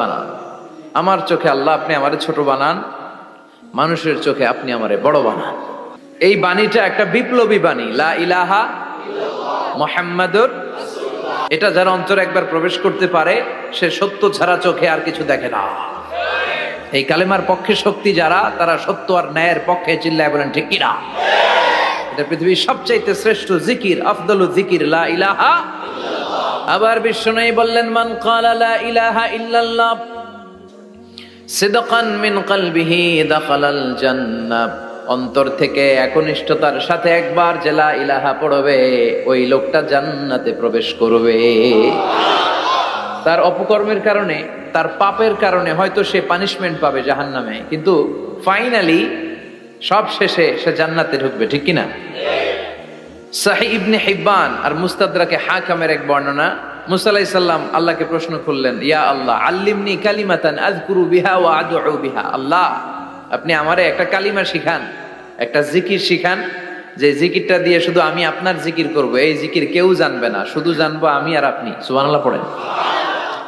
বানান আমার চোখে আল্লাহ আপনি আমারে ছোট বানান, মানুষের চোখে আপনি আমারে বড় বানান। এই বাণীটা একটা বিপ্লবী বাণী। লা ইলাহা মোহাম্মদুর এটা যারা অন্তরে একবার প্রবেশ করতে পারে, সে সত্য ছাড়া চোখে আর কিছু দেখে না। এই কালেমার পক্ষে শক্তি যারা, তারা সত্য আর ন্যায়ের পক্ষে চিল্লায় বলেন, ঠিক কিনা এটা পৃথিবীর সবচাইতে শ্রেষ্ঠ জিকির, আফদল জিকির, লা ইলাহা আবার বিষ্ণু বললেন, মান ক্বালা লা ইলাহা ইল্লাল্লাহ, সিদকান মিন কলবিহি দাখালাল জান্নাহ। অন্তর থেকে একনিষ্ঠতার সাথে একবার জেলা ইলাহা পড়বে, ওই লোকটা জান্নাতে প্রবেশ করবে। তার অপকর্মের কারণে, তার পাপের কারণে হয়তো সে পানিশমেন্ট পাবে জাহান্নামে, কিন্তু ফাইনালি সব শেষে সে জান্নাতে ঢুকবে, ঠিক কিনা? সাহি ইবনে হিব্বান আর মুস্তাদরাকে হাকামের এক বর্ণনা। মুসা আলাইহিস আল্লাহকে প্রশ্ন করলেন, ইয়া আল্লাহ, আল্লিমনি কালিমাতান আযকুরু বিহা ওয়া আদউ বিহা। আল্লাহ, আপনি আমারে একটা কালিমা শিখান, একটা জিকির শিখান, যে জিকিরটা দিয়ে শুধু আমি আপনার জিকির করব, এই জিকির কেউ জানবে না, শুধু জানব আমি আর আপনি। সুবহানাল্লাহ পড়েন।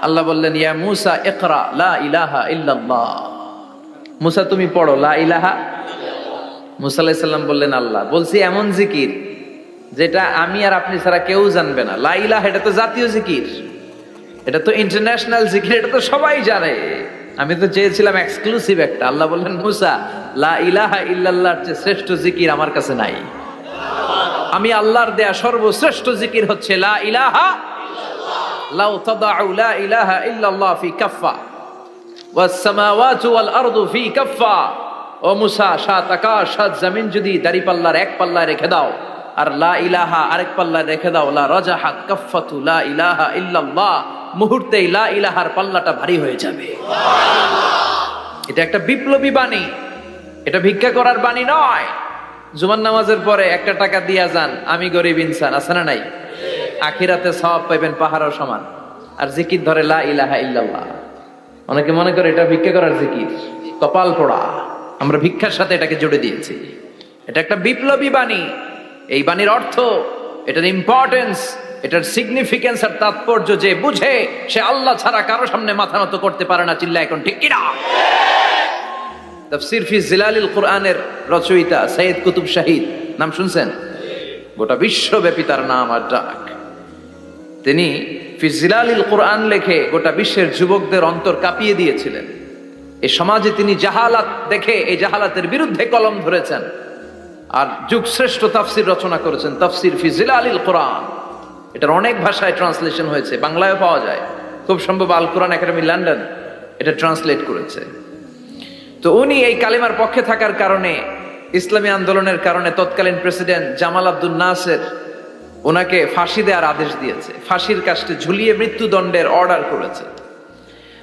আল্লাহ বললেন, ইয়া মুসা, ইকরা, লা ইলাহা ইল্লাল্লাহ। মুসা, তুমি পড়ো, লা ইলাহা? মুসা আলাইহিস সালাম বললেন, আল্লাহ। বলছি, এমন জিকির যেটা আমি আর আপনি ছাড়া কেউ জানবে না। লাইলা এটা তো জাতীয় জিকির। এটা তো ইন্টারন্যাশনাল জিকির, এটা তো সবাই জানে। আমি তো চেয়েছিলাম এক্সক্লুসিভ একটা। আল্লাহ বললেন, মুসা, লা ইলাহা ইল্লাল্লাহর চেয়ে শ্রেষ্ঠ জিকির আমার কাছে নাই। আমি আল্লাহর দেয়া সর্বশ্রেষ্ঠ জিকির হচ্ছে লা ইলাহা লাউ তাদাউ লা ইলাহা ইল্লাল্লাহ ফি কাফফা। ওয়াস সামাওয়াতু ওয়াল আরদু ফি কাফফা। ও মুসা, সাত আকাশ, সাত জমিন যদি দাড়ি পাল্লার এক পাল্লা রেখে দাও। আর লা ইলাহা আরেক পাল্লা রেখে দাও, লা রাজাহাত কাফফাতু লা ইলাহা ইল্লাল্লাহ। মুহূর্তে লা ইলাহার পাল্লাটা ভারী হয়ে যাবে। এটা একটা বিপ্লবী বাণী। এটা ভিক্ষা করার বাণী নয়। জুমান নামাজের পরে একটা টাকা দিয়া যান, আমি গরিব ইনসান, আছে না নাই? আখিরাতে সব পাইবেন পাহাড়ের সমান। আর জিকির ধরে লা ইলাহা ইল্লাল্লাহ। অনেকে মনে করে এটা ভিক্ষা করার জিকির। কপাল পোড়া। আমরা ভিক্ষার সাথে এটাকে জুড়ে দিয়েছি। এটা একটা বিপ্লবী বাণী। এই বাণীর অর্থ, এটার ইম্পর্টেন্স এটার সিগনিফিকেন্স আর তাৎপর্য যে বুঝে, সে আল্লাহ ছাড়া কারও সামনে মাথা নত করতে পারে না চিল্লা এখন ঠিক কিনা? তাফসির ফি জিলালিল কোরআনের রচয়িতা সৈয়দ কুতুব শাহিদ, নাম শুনছেন? গোটা বিশ্বব্যাপী তার নাম আর ডাক। তিনি ফি জিলালিল কোরআন লেখে গোটা বিশ্বের যুবকদের অন্তর কাঁপিয়ে দিয়েছিলেন। এই সমাজে তিনি জাহালাত দেখে, এই জাহালাতের বিরুদ্ধে কলম ধরেছেন। আর যুগ শ্রেষ্ঠ তাফসির রচনা করেছেন, তাফসির ফি জিলালিল কোরআন। এটার অনেক ভাষায় ট্রান্সলেশন হয়েছে, বাংলায়ও পাওয়া যায়। খুব সম্ভব আল কোরআন একাডেমি লন্ডন এটা ট্রান্সলেট করেছে। তো উনি এই কালিমার পক্ষে থাকার কারণে, ইসলামী আন্দোলনের কারণে তৎকালীন প্রেসিডেন্ট জামাল আব্দুল নাসের ওনাকে ফাঁসি দেওয়ার আদেশ দিয়েছে। ফাঁসির কাস্টে ঝুলিয়ে মৃত্যুদণ্ডের অর্ডার করেছে।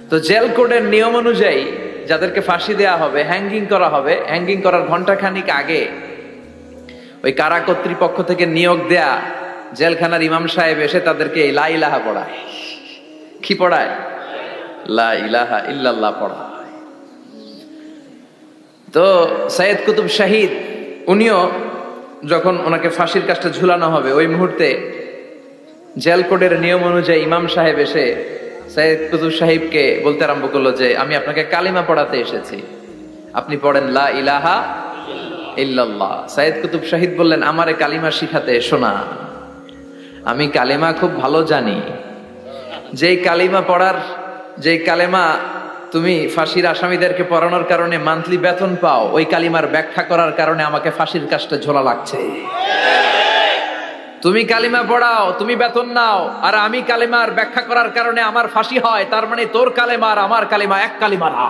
তো জেল কোডের নিয়ম অনুযায়ী যাদেরকে ফাঁসি দেওয়া হবে হ্যাঙ্গিং করা হবে হ্যাঙ্গিং করার ঘন্টাখানিক আগে ওই কারা কর্তৃপক্ষ থেকে নিয়োগ দেয়া জেলখানার ইমাম সাহেব এসে তাদেরকে লা ইলাহা পড়ায়? কি পড়ায়? লা ইলাহা ইল্লাল্লাহ পড়ায়। তো সৈয়দ কুতুব শাহিদ, উনিও যখন ওনাকে ফাঁসির কাজটা ঝুলানো হবে, ওই মুহূর্তে জেল কোডের নিয়ম অনুযায়ী ইমাম সাহেব এসে সৈয়দ কুতুব সাহিবকে বলতে আরম্ভ করল যে, আমি আপনাকে কালিমা পড়াতে এসেছি। আপনি পড়েন লা ইলাহা ইল্লাল্লাহ। সাইদ কুতুব শাহিদ বললেন, আমারে কালিমা শিখাতে এসো না। আমি কালিমা খুব ভালো জানি। যেই কালিমা পড়ার, যেই কালেমা তুমি ফাঁসির আসামিদেরকে পড়ানোর কারণে মান্থলি বেতন পাও, ওই কালিমার ব্যাখ্যা করার কারণে আমাকে ফাঁসির কাজটা ঝোলা লাগছে। তুমি কালিমা পড়াও, তুমি বেতন নাও, আর আমি কালিমার ব্যাখ্যা করার কারণে আমার ফাঁসি হয়, তার মানে তোর কালেমা আর আমার কালিমা এক কালিমা না।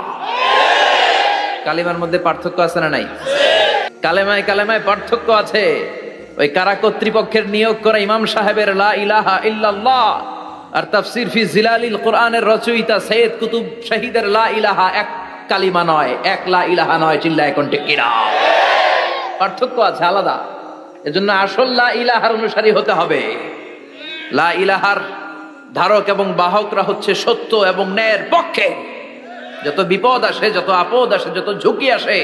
কালিমার মধ্যে পার্থক্য আছে না নাই? কালেমায় কালেমায় পার্থক্য আছে। ওই কারা কর্তৃপক্ষের নিয়োগ করা ইমাম সাহেবের লা ইলাহা ইল্লাল্লাহ আর তাফসির ফি জিলালিল কোরআনের রচয়িতা সৈয়দ কুতুব শহীদের লা ইলাহা এক কালিমা নয়, এক লা ইলাহা নয় চিল্লা এখন ঠিক পার্থক্য আছে আলাদা। এজন্য আসল লা ইলাহার অনুসারী হতে হবে। লা ইলাহার ধারক এবং বাহকরা হচ্ছে সত্য এবং ন্যায়ের পক্ষে। যত বিপদ আসে, যত আপদ আসে, যত ঝুঁকি আসে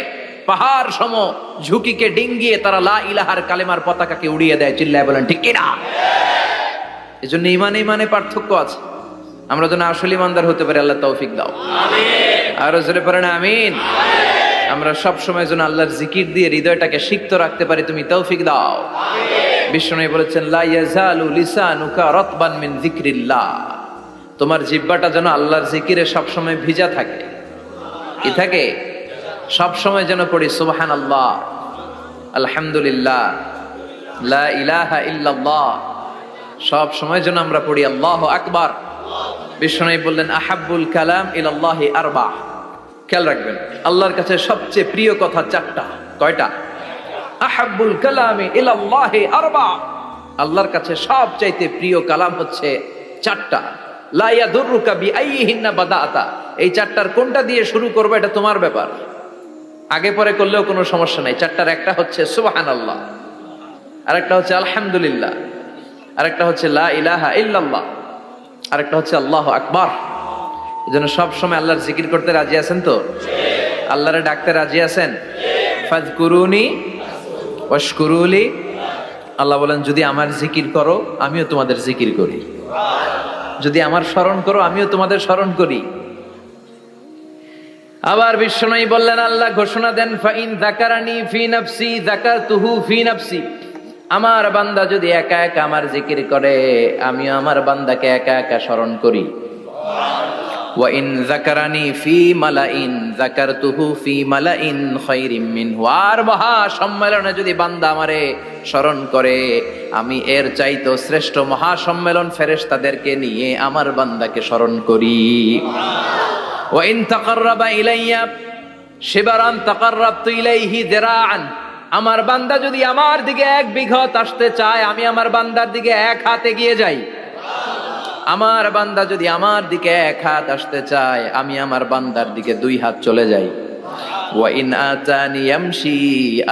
পাহাড় সম ঝুঁকিকে ডিঙ্গিয়ে তারা লা ইলাহার কালেমার পতাকাকে উড়িয়ে দেয় চিল্লায় বলেন ঠিক কিনা? এই জন্য ইমানে ইমানে পার্থক্য আছে। আমরা যেন আসলে ইমানদার হতে পারি আল্লাহ তৌফিক দাও। আর জোরে পারেন আমিন। আমরা সব সময় যেন আল্লাহর জিকির দিয়ে হৃদয়টাকে সিক্ত রাখতে পারি তুমি তৌফিক দাও। বিষ্ণু বলেছেন লা ইয়াজালু লিসানুকা রাতবান মিন যিকরিল্লাহ। তোমার জিহ্বাটা যেন আল্লাহর জিকিরে সব সময় ভিজা থাকে। কি থাকে? সব সময় যেন পড়ি, সুবহানাল্লাহ, আলহামদুলিল্লাহ, লা সব সময় যেন আমরা পড়ি, আল্লাহ আকবার। বিষ্ণু বললেন, আহাব্বুল কালাম ইলাল্লাহি আরবা। খেয়াল রাখবেন, আল্লাহর কাছে সবচেয়ে প্রিয় কথা চারটা, কয়টা? আহাব্বুল কালামি ইলাল্লাহি আরবা। আল্লাহর কাছে সবচাইতে প্রিয় কালাম হচ্ছে চারটা। লাইয়া লা ইয়াদুররুকা বিআইহিন্না বাদাআতা। এই চারটার কোনটা দিয়ে শুরু করবে, এটা তোমার ব্যাপার। আগে পরে করলেও কোনো সমস্যা নাই। চারটার একটা হচ্ছে সুবহানাল্লাহ, আরেকটা হচ্ছে আলহামদুলিল্লাহ, আরেকটা হচ্ছে লা ইলাহা ইল্লাল্লাহ, আরেকটা হচ্ছে আল্লাহ আকবার। এজন্য সব সময় আল্লাহর জিকির করতে রাজি আছেন তো? আল্লাহরে ডাকতে রাজি আছেন? ফাজকুরুনি ওয়াশকুরুলি, আল্লাহ বলেন, যদি আমার জিকির করো, আমিও তোমাদের জিকির করি। যদি আমার স্মরণ করো, আমিও তোমাদের স্মরণ করি। আবার বিশ্বনয়ী বললেন, আল্লাহ ঘোষণা দেন, ফাইন জাকারানি ফি নাফসি জাকারতুহু ফি নাফসি। আমার বান্দা যদি একা একা আমার জিকির করে, আমিও আমার বান্দাকে একা একা স্মরণ করি। ওয়াইন জাকারানি ফি মালাইন জাকারতুহু ফি মালাইন খায়রিম মিনহু। আর মহা সম্মেলনে যদি বান্দা আমারে স্মরণ করে, আমি এর চাইতো শ্রেষ্ঠ মহা সম্মেলন ফেরেশতাদেরকে নিয়ে আমার বান্দাকে স্মরণ করি। ওয়াইন তাকাররাবা ইলাইয়া শিবারান তাকাররাবতু ইলাইহি আমার বান্দা যদি আমার দিকে এক বিঘত আসতে চায়, আমি আমার বান্দার দিকে এক হাতে গিয়ে যাই। আমার বান্দা যদি আমার দিকে এক হাত আসতে চায়, আমি আমার বান্দার দিকে দুই হাত চলে যাই। ওয়া ইন আতানি ইয়ামশি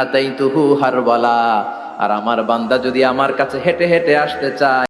আতাইতুহু হারবালা। আর আমার বান্দা যদি আমার কাছে হেঁটে হেঁটে আসতে চায়